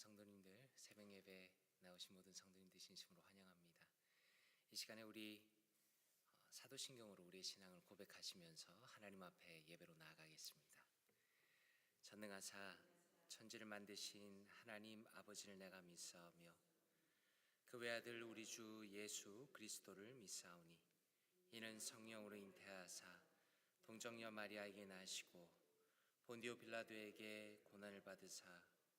성도님들 새벽 예배 나오신 모든 성도님들 진심으로 환영합니다. 이 시간에 우리 어, 사도신경으로 우리의 신앙을 고백하시면서 하나님 앞에 예배로 나아가겠습니다. 전능하사 천지를 만드신 하나님 아버지를 내가 믿사오며 그 외아들 우리 주 예수 그리스도를 믿사오니 이는 성령으로 잉태하사 동정녀 마리아에게 나시고 본디오 빌라도에게 고난을 받으사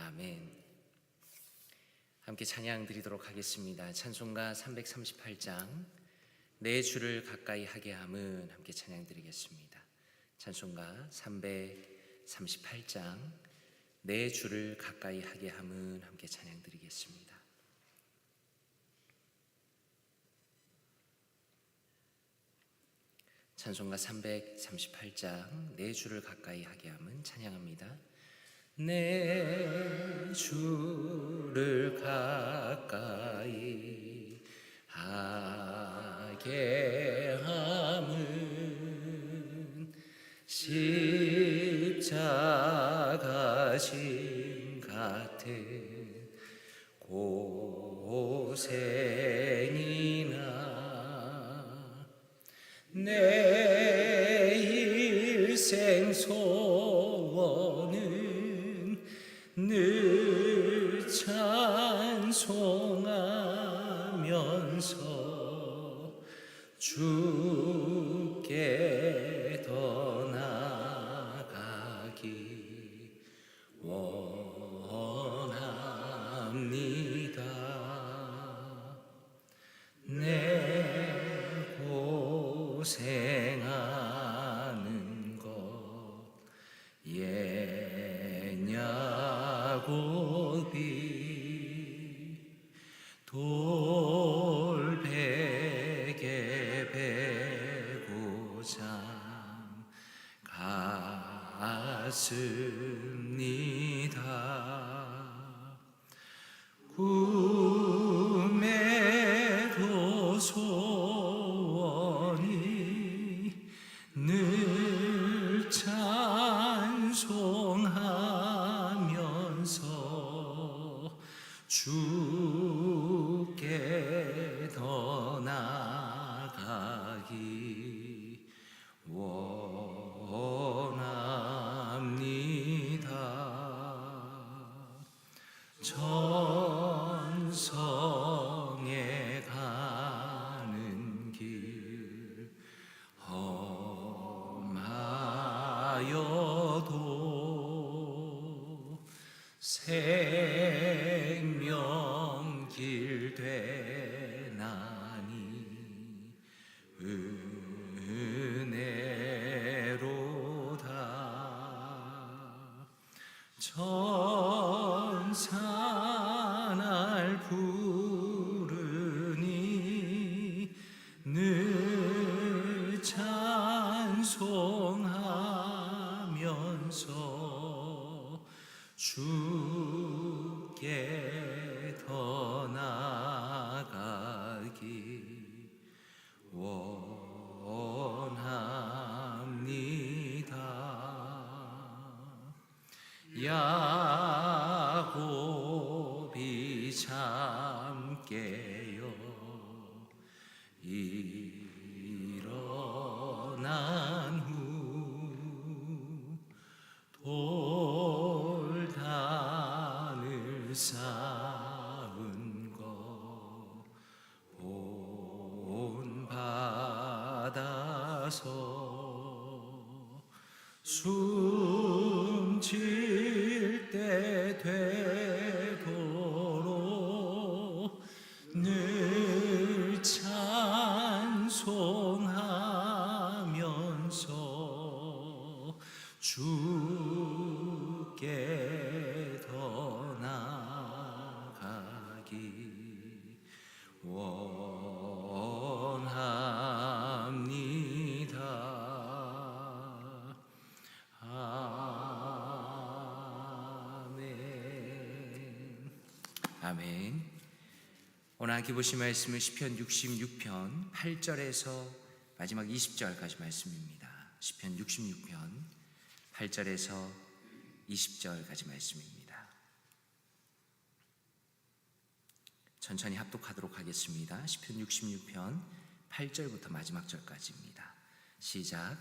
아멘. 함께 찬양 드리도록 하겠습니다. 찬송가 338장 내 주를 가까이 하게 함은 함께 찬양 드리겠습니다. 찬송가 338장 내 주를 가까이 하게 함은 함께 찬양 드리겠습니다. 찬송가 338장 내 주를 가까이 하게 함은 찬양합니다. 내 주를 가까이 하게 함은 십자가 심 같은 고생이나 내 일생 소원은 늘 찬송하면서 주께 갔습니다. 생 아멘. 오늘 보신 말씀은 시편 66편 8절에서 마지막 20절까지 말씀입니다. 시편 66편 8절에서 20절까지 말씀입니다. 천천히 합독하도록 하겠습니다. 시편 66편 8절부터 마지막 절까지입니다. 시작.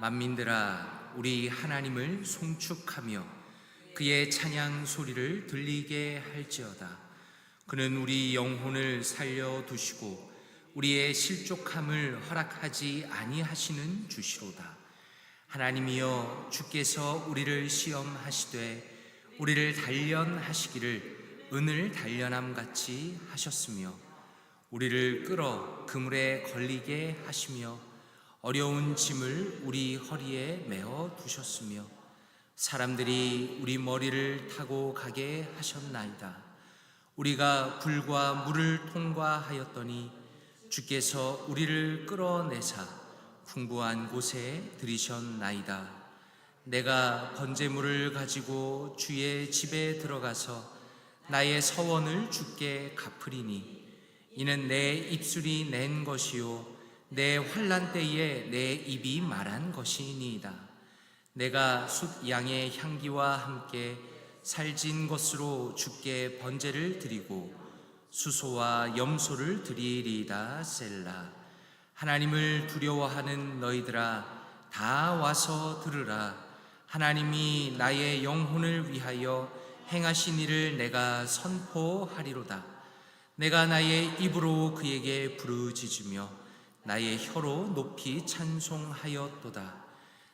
만민들아 우리 하나님을 송축하며 그의 찬양 소리를 들리게 할지어다. 그는 우리 영혼을 살려 두시고 우리의 실족함을 허락하지 아니하시는 주시로다. 하나님이여 주께서 우리를 시험하시되 우리를 단련하시기를 은을 단련함 같이 하셨으며 우리를 끌어 그물에 걸리게 하시며 어려운 짐을 우리 허리에 메어 두셨으며 사람들이 우리 머리를 타고 가게 하셨나이다. 우리가 불과 물을 통과하였더니 주께서 우리를 끌어내사 풍부한 곳에 들이셨나이다. 내가 번제물을 가지고 주의 집에 들어가서 나의 서원을 주께 갚으리니 이는 내 입술이 낸 것이요 내 환란 때에 내 입이 말한 것이니이다. 내가 숫 양의 향기와 함께 살진 것으로 주께 번제를 드리고 수소와 염소를 드리리이다 셀라. 하나님을 두려워하는 너희들아 다 와서 들으라. 하나님이 나의 영혼을 위하여 행하신 일을 내가 선포하리로다. 내가 나의 입으로 그에게 부르짖으며 나의 혀로 높이 찬송하였도다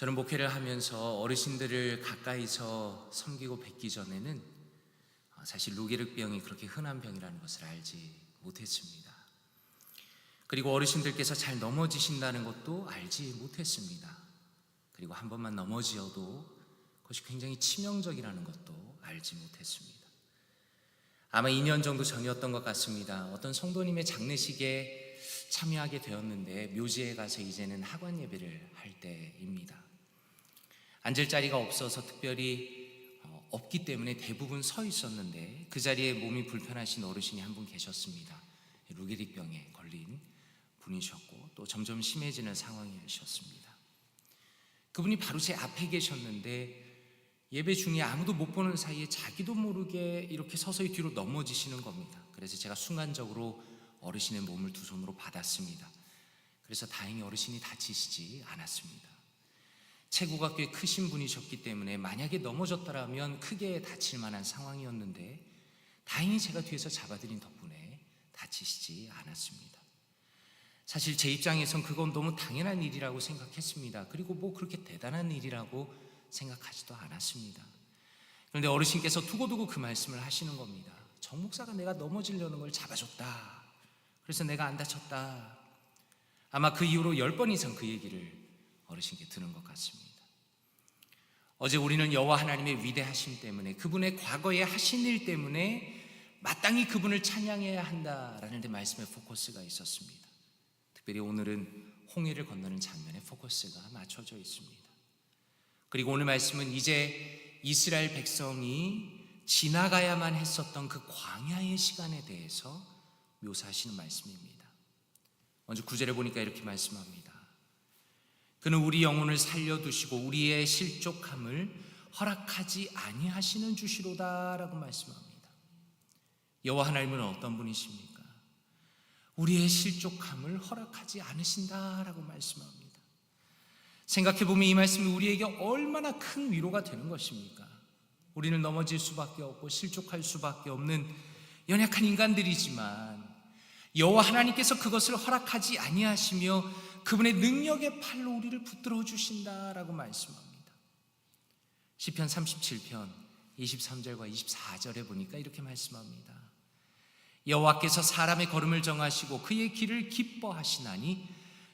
저는 목회를 하면서 어르신들을 가까이서 섬기고 뵙기 전에는 사실 루게르병이 그렇게 흔한 병이라는 것을 알지 못했습니다. 그리고 어르신들께서 잘 넘어지신다는 것도 알지 못했습니다. 그리고 한 번만 넘어지어도 그것이 굉장히 치명적이라는 것도 알지 못했습니다. 아마 2년 정도 전이었던 것 같습니다. 어떤 성도님의 장례식에 참여하게 되었는데 묘지에 가서 이제는 학원 예배를 할 때입니다. 앉을 자리가 없어서 특별히 어, 없기 때문에 대부분 서 있었는데 그 자리에 몸이 불편하신 어르신이 한 분 계셨습니다. 루게릭병에 걸린 분이셨고 또 점점 심해지는 상황이셨습니다. 그분이 바로 제 앞에 계셨는데 예배 중에 아무도 못 보는 사이에 자기도 모르게 이렇게 서서히 뒤로 넘어지시는 겁니다. 그래서 제가 순간적으로 어르신의 몸을 두 손으로 받았습니다. 그래서 다행히 어르신이 다치시지 않았습니다. 체구가 꽤 크신 분이셨기 때문에 만약에 넘어졌더라면 크게 다칠 만한 상황이었는데 다행히 제가 뒤에서 잡아드린 덕분에 다치시지 않았습니다. 사실 제 입장에선 그건 너무 당연한 일이라고 생각했습니다. 그리고 뭐 그렇게 대단한 일이라고 생각하지도 않았습니다. 그런데 어르신께서 두고두고 그 말씀을 하시는 겁니다. 정 목사가 내가 넘어지려는 걸 잡아줬다. 그래서 내가 안 다쳤다. 아마 그 이후로 열 번 이상 그 얘기를 어르신께 들은 것 같습니다. 어제 우리는 여호와 하나님의 위대하심 때문에 그분의 과거에 하신 일 때문에 마땅히 그분을 찬양해야 한다라는 데 말씀에 포커스가 있었습니다. 특별히 오늘은 홍해를 건너는 장면에 포커스가 맞춰져 있습니다. 그리고 오늘 말씀은 이제 이스라엘 백성이 지나가야만 했었던 그 광야의 시간에 대해서 묘사하시는 말씀입니다. 먼저 구절에 보니까 이렇게 말씀합니다. 그는 우리 영혼을 살려두시고 우리의 실족함을 허락하지 아니하시는 주시로다라고 말씀합니다. 여호와 하나님은 어떤 분이십니까? 우리의 실족함을 허락하지 않으신다라고 말씀합니다. 생각해 보면 이 말씀이 우리에게 얼마나 큰 위로가 되는 것입니까? 우리는 넘어질 수밖에 없고 실족할 수밖에 없는 연약한 인간들이지만 여호와 하나님께서 그것을 허락하지 아니하시며 그분의 능력의 팔로 우리를 붙들어 주신다라고 말씀합니다. 시편 37편 23절과 24절에 보니까 이렇게 말씀합니다. 여호와께서 사람의 걸음을 정하시고 그의 길을 기뻐하시나니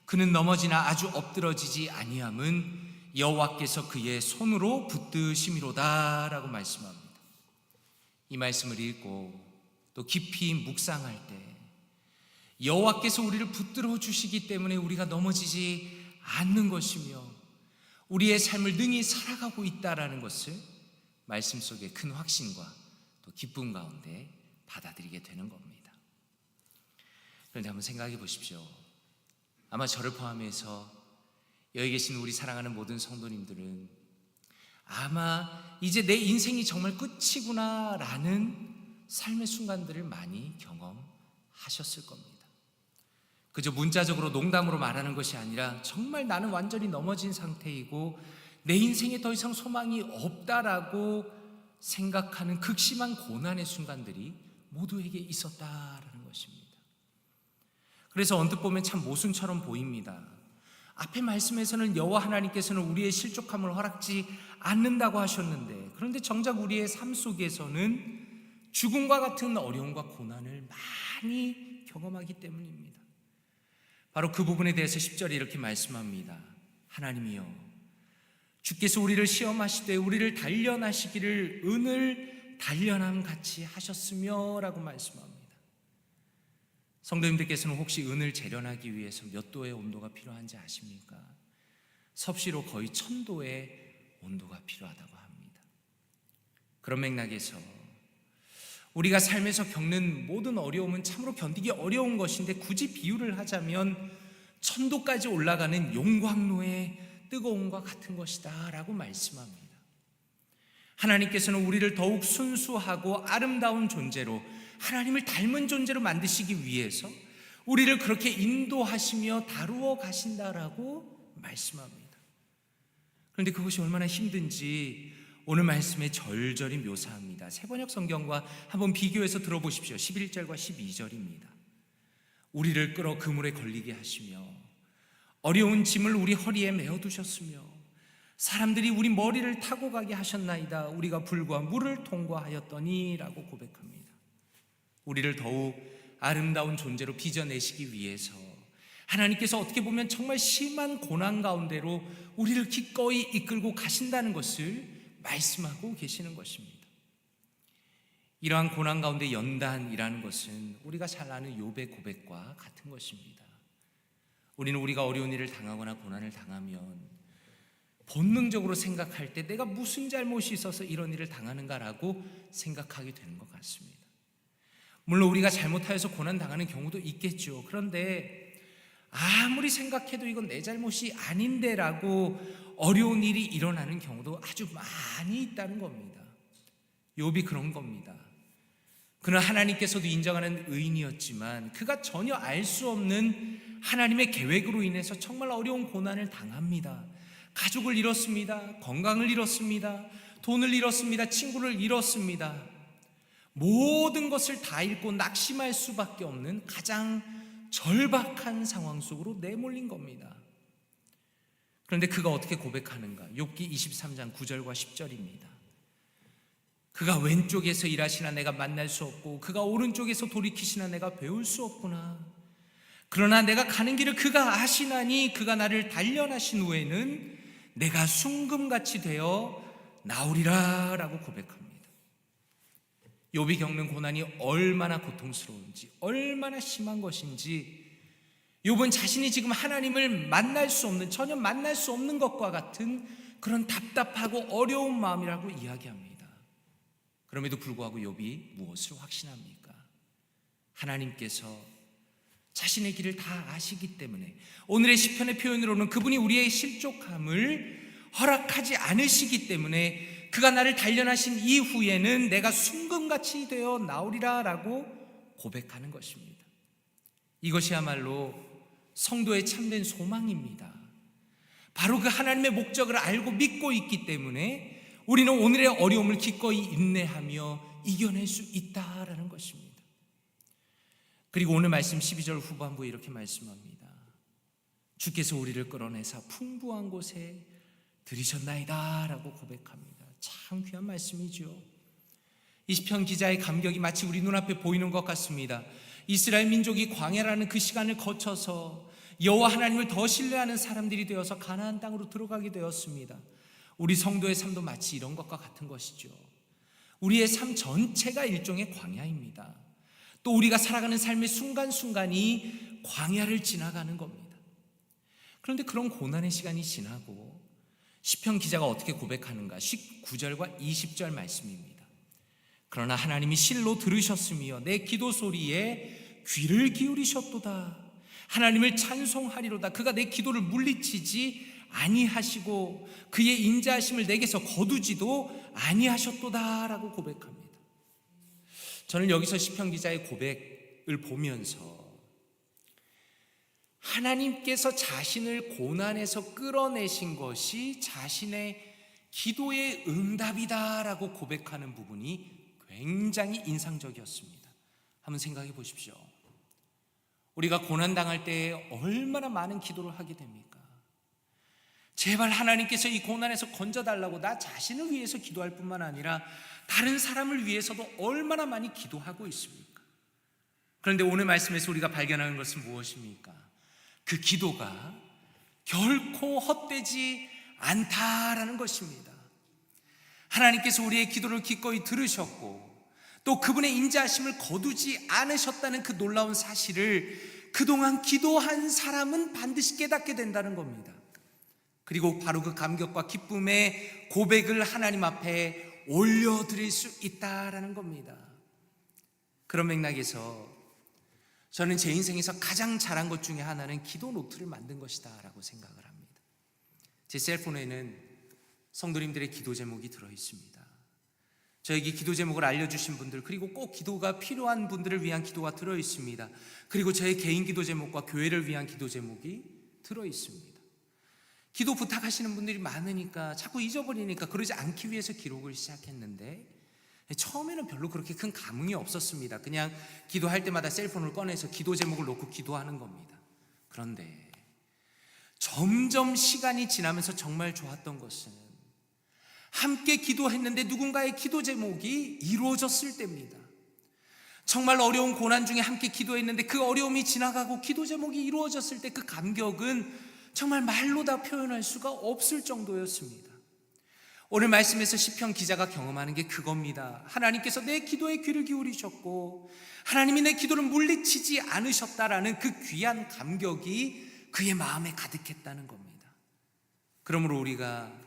그는 넘어지나 아주 엎드러지지 아니함은 여호와께서 그의 손으로 붙드심이로다라고 말씀합니다. 이 말씀을 읽고 또 깊이 묵상할 때 여호와께서 우리를 붙들어 주시기 때문에 우리가 넘어지지 않는 것이며 우리의 삶을 능히 살아가고 있다라는 것을 말씀 속에 큰 확신과 또 기쁨 가운데 받아들이게 되는 겁니다. 그런데 한번 생각해 보십시오. 아마 저를 포함해서 여기 계신 우리 사랑하는 모든 성도님들은 아마 이제 내 인생이 정말 끝이구나라는 삶의 순간들을 많이 경험하셨을 겁니다. 그저 문자적으로 농담으로 말하는 것이 아니라 정말 나는 완전히 넘어진 상태이고 내 인생에 더 이상 소망이 없다라고 생각하는 극심한 고난의 순간들이 모두에게 있었다라는 것입니다. 그래서 언뜻 보면 참 모순처럼 보입니다. 앞에 말씀에서는 여호와 하나님께서는 우리의 실족함을 허락지 않는다고 하셨는데 그런데 정작 우리의 삶 속에서는 죽음과 같은 어려움과 고난을 많이 경험하기 때문입니다. 바로 그 부분에 대해서 10절에 이렇게 말씀합니다. 하나님이여 주께서 우리를 시험하시되 우리를 단련하시기를 은을 단련함 같이 하셨으며라고 말씀합니다. 성도님들께서는 혹시 은을 재련하기 위해서 몇 도의 온도가 필요한지 아십니까? 섭씨로 거의 천도의 온도가 필요하다고 합니다. 그런 맥락에서 우리가 삶에서 겪는 모든 어려움은 참으로 견디기 어려운 것인데 굳이 비유를 하자면 천도까지 올라가는 용광로의 뜨거움과 같은 것이다 라고 말씀합니다. 하나님께서는 우리를 더욱 순수하고 아름다운 존재로 하나님을 닮은 존재로 만드시기 위해서 우리를 그렇게 인도하시며 다루어 가신다라고 말씀합니다. 그런데 그것이 얼마나 힘든지 오늘 말씀에 절절히 묘사합니다. 세번역 성경과 한번 비교해서 들어보십시오. 11절과 12절입니다. 우리를 끌어 그물에 걸리게 하시며 어려운 짐을 우리 허리에 메어 두셨으며 사람들이 우리 머리를 타고 가게 하셨나이다. 우리가 불과 물을 통과하였더니라고 고백합니다. 우리를 더욱 아름다운 존재로 빚어내시기 위해서 하나님께서 어떻게 보면 정말 심한 고난 가운데로 우리를 기꺼이 이끌고 가신다는 것을 말씀하고 계시는 것입니다. 이러한 고난 가운데 연단이라는 것은 우리가 잘 아는 욥의 고백과 같은 것입니다. 우리는 우리가 어려운 일을 당하거나 고난을 당하면 본능적으로 생각할 때 내가 무슨 잘못이 있어서 이런 일을 당하는가라고 생각하게 되는 것 같습니다. 물론 우리가 잘못하여서 고난 당하는 경우도 있겠죠. 그런데 아무리 생각해도 이건 내 잘못이 아닌데라고 어려운 일이 일어나는 경우도 아주 많이 있다는 겁니다. 욥이 그런 겁니다. 그는 하나님께서도 인정하는 의인이었지만 그가 전혀 알 수 없는 하나님의 계획으로 인해서 정말 어려운 고난을 당합니다. 가족을 잃었습니다. 건강을 잃었습니다. 돈을 잃었습니다. 친구를 잃었습니다. 모든 것을 다 잃고 낙심할 수밖에 없는 가장 절박한 상황 속으로 내몰린 겁니다. 그런데 그가 어떻게 고백하는가? 욥기 23장 9절과 10절입니다. 그가 왼쪽에서 일하시나 내가 만날 수 없고 그가 오른쪽에서 돌이키시나 내가 배울 수 없구나. 그러나 내가 가는 길을 그가 아시나니 그가 나를 단련하신 후에는 내가 순금같이 되어 나오리라라고 고백합니다. 욥이 겪는 고난이 얼마나 고통스러운지 얼마나 심한 것인지 욥은 자신이 지금 하나님을 만날 수 없는 전혀 만날 수 없는 것과 같은 그런 답답하고 어려운 마음이라고 이야기합니다. 그럼에도 불구하고 욥이 무엇을 확신합니까? 하나님께서 자신의 길을 다 아시기 때문에 오늘의 시편의 표현으로는 그분이 우리의 실족함을 허락하지 않으시기 때문에 그가 나를 단련하신 이후에는 내가 순금같이 되어 나오리라라고 고백하는 것입니다. 이것이야말로 성도의 참된 소망입니다. 바로 그 하나님의 목적을 알고 믿고 있기 때문에 우리는 오늘의 어려움을 기꺼이 인내하며 이겨낼 수 있다라는 것입니다. 그리고 오늘 말씀 12절 후반부에 이렇게 말씀합니다. 주께서 우리를 끌어내사 풍부한 곳에 들이셨나이다라고 고백합니다. 참 귀한 말씀이죠. 이 시편 기자의 감격이 마치 우리 눈앞에 보이는 것 같습니다. 이스라엘 민족이 광야라는 그 시간을 거쳐서 여호와 하나님을 더 신뢰하는 사람들이 되어서 가나안 땅으로 들어가게 되었습니다. 우리 성도의 삶도 마치 이런 것과 같은 것이죠. 우리의 삶 전체가 일종의 광야입니다. 또 우리가 살아가는 삶의 순간순간이 광야를 지나가는 겁니다. 그런데 그런 고난의 시간이 지나고 시편 기자가 어떻게 고백하는가? 19절과 20절 말씀입니다. 그러나 하나님이 실로 들으셨으며 내 기도 소리에 귀를 기울이셨도다. 하나님을 찬송하리로다. 그가 내 기도를 물리치지 아니하시고 그의 인자하심을 내게서 거두지도 아니하셨도다라고 고백합니다. 저는 여기서 시편 기자의 고백을 보면서 하나님께서 자신을 고난에서 끌어내신 것이 자신의 기도의 응답이다라고 고백하는 부분이 굉장히 인상적이었습니다. 한번 생각해 보십시오. 우리가 고난 당할 때 얼마나 많은 기도를 하게 됩니까? 제발 하나님께서 이 고난에서 건져달라고 나 자신을 위해서 기도할 뿐만 아니라 다른 사람을 위해서도 얼마나 많이 기도하고 있습니까? 그런데 오늘 말씀에서 우리가 발견하는 것은 무엇입니까? 그 기도가 결코 헛되지 않다라는 것입니다. 하나님께서 우리의 기도를 기꺼이 들으셨고 또 그분의 인자하심을 거두지 않으셨다는 그 놀라운 사실을 그동안 기도한 사람은 반드시 깨닫게 된다는 겁니다. 그리고 바로 그 감격과 기쁨의 고백을 하나님 앞에 올려드릴 수 있다라는 겁니다. 그런 맥락에서 저는 제 인생에서 가장 잘한 것 중에 하나는 기도 노트를 만든 것이다라고 생각을 합니다. 제 셀폰에는 성도님들의 기도 제목이 들어 있습니다. 저에게 기도 제목을 알려주신 분들 그리고 꼭 기도가 필요한 분들을 위한 기도가 들어 있습니다. 그리고 저의 개인 기도 제목과 교회를 위한 기도 제목이 들어 있습니다. 기도 부탁하시는 분들이 많으니까 자꾸 잊어버리니까 그러지 않기 위해서 기록을 시작했는데 처음에는 별로 그렇게 큰 감흥이 없었습니다. 그냥 기도할 때마다 셀폰을 꺼내서 기도 제목을 놓고 기도하는 겁니다. 그런데 점점 시간이 지나면서 정말 좋았던 것은 함께 기도했는데 누군가의 기도 제목이 이루어졌을 때입니다. 정말 어려운 고난 중에 함께 기도했는데 그 어려움이 지나가고 기도 제목이 이루어졌을 때 그 감격은 정말 말로 다 표현할 수가 없을 정도였습니다. 오늘 말씀에서 시편 기자가 경험하는 게 그겁니다. 하나님께서 내 기도에 귀를 기울이셨고 하나님이 내 기도를 물리치지 않으셨다라는 그 귀한 감격이 그의 마음에 가득했다는 겁니다. 그러므로 우리가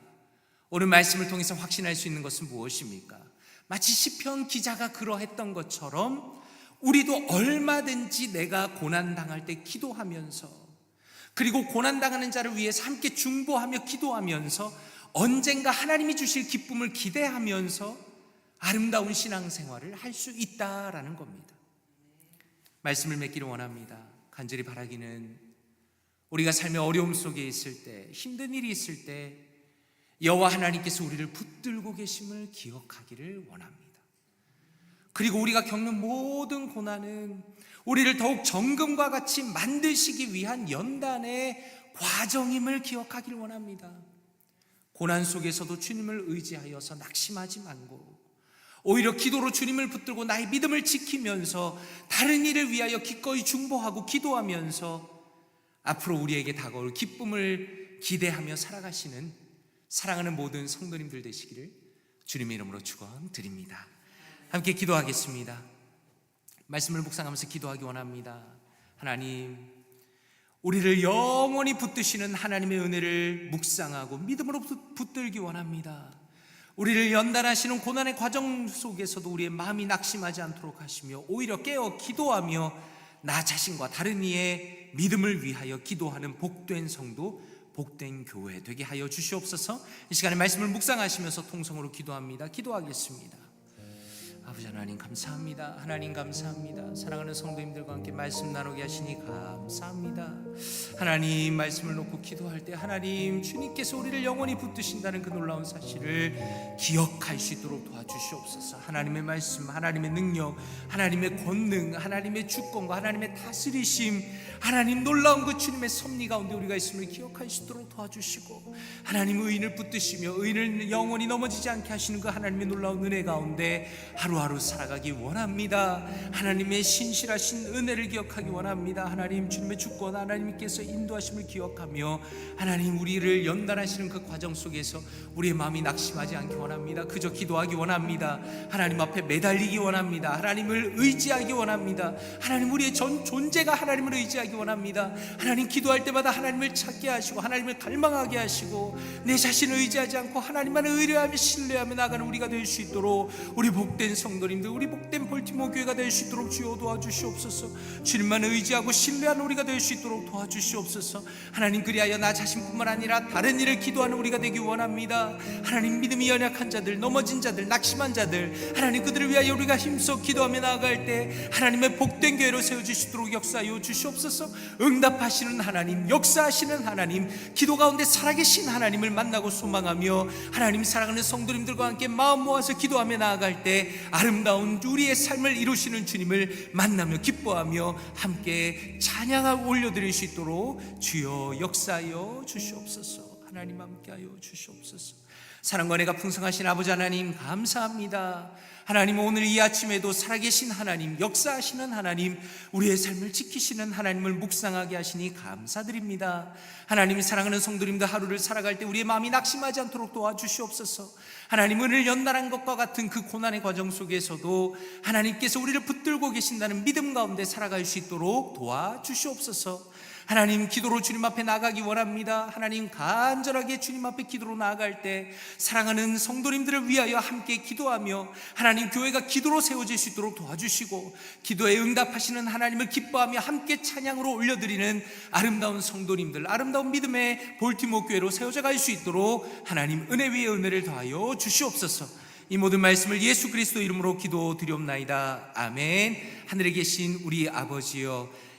오늘 말씀을 통해서 확신할 수 있는 것은 무엇입니까? 마치 시편 기자가 그러했던 것처럼 우리도 얼마든지 내가 고난 당할 때 기도하면서 그리고 고난 당하는 자를 위해서 함께 중보하며 기도하면서 언젠가 하나님이 주실 기쁨을 기대하면서 아름다운 신앙생활을 할 수 있다라는 겁니다. 말씀을 맺기를 원합니다. 간절히 바라기는 우리가 삶의 어려움 속에 있을 때, 힘든 일이 있을 때 여호와 하나님께서 우리를 붙들고 계심을 기억하기를 원합니다. 그리고 우리가 겪는 모든 고난은 우리를 더욱 정금과 같이 만드시기 위한 연단의 과정임을 기억하기를 원합니다. 고난 속에서도 주님을 의지하여서 낙심하지 말고 오히려 기도로 주님을 붙들고 나의 믿음을 지키면서 다른 일을 위하여 기꺼이 중보하고 기도하면서 앞으로 우리에게 다가올 기쁨을 기대하며 살아가시는 사랑하는 모든 성도님들 되시기를 주님의 이름으로 축원드립니다. 함께 기도하겠습니다. 말씀을 묵상하면서 기도하기 원합니다. 하나님, 우리를 영원히 붙드시는 하나님의 은혜를 묵상하고 믿음으로 붙들기 원합니다. 우리를 연단하시는 고난의 과정 속에서도 우리의 마음이 낙심하지 않도록 하시며 오히려 깨어 기도하며 나 자신과 다른 이의 믿음을 위하여 기도하는 복된 성도, 복된 교회 되게 하여 주시옵소서. 이 시간에 말씀을 묵상하시면서 통성으로 기도합니다. 기도하겠습니다. 아버지 하나님 감사합니다. 하나님 감사합니다. 사랑하는 성도님들과 함께 말씀 나누게 하시니 감사합니다. 하나님 말씀을 놓고 기도할 때 하나님 주님께서 우리를 영원히 붙드신다는 그 놀라운 사실을 기억할 수 있도록 도와주시옵소서. 하나님의 말씀, 하나님의 능력, 하나님의 권능, 하나님의 주권과 하나님의 다스리심, 하나님 놀라운 그 주님의 섭리 가운데 우리가 있음을 기억할 수 있도록 도와주시고 하나님 의인을 붙드시며 의인을 영원히 넘어지지 않게 하시는 그 하나님의 놀라운 은혜 가운데 하루 하루 살아가기 원합니다. 하나님의 신실하신 은혜를 기억하기 원합니다. 하나님 주님의 주권 하나님께서 인도하심을 기억하며 하나님 우리를 연단하시는 그 과정 속에서 우리의 마음이 낙심하지 않기 원합니다. 그저 기도하기 원합니다. 하나님 앞에 매달리기 원합니다. 하나님을 의지하기 원합니다. 하나님 우리의 전 존재가 하나님을 의지하기 원합니다. 하나님 기도할 때마다 하나님을 찾게 하시고 하나님을 갈망하게 하시고 내 자신을 의지하지 않고 하나님만을 의뢰하며 신뢰하며 나가는 우리가 될 수 있도록 우리 복된 성 도님들 우리 복된 볼티모 교회가 될 수 있도록 주여 도와주시옵소서. 주님만 의지하고 신뢰하는 우리가 될 수 있도록 도와주시옵소서. 하나님 그리하여 나 자신뿐만 아니라 다른 일을 기도하는 우리가 되기 원합니다. 하나님 믿음이 연약한 자들, 넘어진 자들, 낙심한 자들, 하나님 그들을 위하여 우리가 힘써 기도하며 나아갈 때 하나님의 복된 교회로 세워 주시도록 역사하여 주시옵소서. 응답하시는 하나님, 역사하시는 하나님, 기도 가운데 살아계신 하나님을 만나고 소망하며 하나님 사랑하는 성도님들과 함께 마음 모아서 기도하며 나아갈 때 아름다운 우리의 삶을 이루시는 주님을 만나며 기뻐하며 함께 찬양하고 올려드릴 수 있도록 주여 역사하여 주시옵소서. 하나님 함께하여 주시옵소서. 사랑과 내가 풍성하신 아버지 하나님 감사합니다. 하나님 오늘 이 아침에도 살아계신 하나님, 역사하시는 하나님, 우리의 삶을 지키시는 하나님을 묵상하게 하시니 감사드립니다. 하나님 사랑하는 성도님들 하루를 살아갈 때 우리의 마음이 낙심하지 않도록 도와주시옵소서. 하나님 은혜를 연단한 것과 같은 그 고난의 과정 속에서도 하나님께서 우리를 붙들고 계신다는 믿음 가운데 살아갈 수 있도록 도와주시옵소서. 하나님 기도로 주님 앞에 나가기 원합니다. 하나님 간절하게 주님 앞에 기도로 나아갈 때 사랑하는 성도님들을 위하여 함께 기도하며 하나님 교회가 기도로 세워질 수 있도록 도와주시고 기도에 응답하시는 하나님을 기뻐하며 함께 찬양으로 올려드리는 아름다운 성도님들 아름다운 믿음의 볼티모 교회로 세워져 갈 수 있도록 하나님 은혜 위에 은혜를 더하여 주시옵소서. 이 모든 말씀을 예수 그리스도 이름으로 기도드리옵나이다. 아멘. 하늘에 계신 우리 아버지여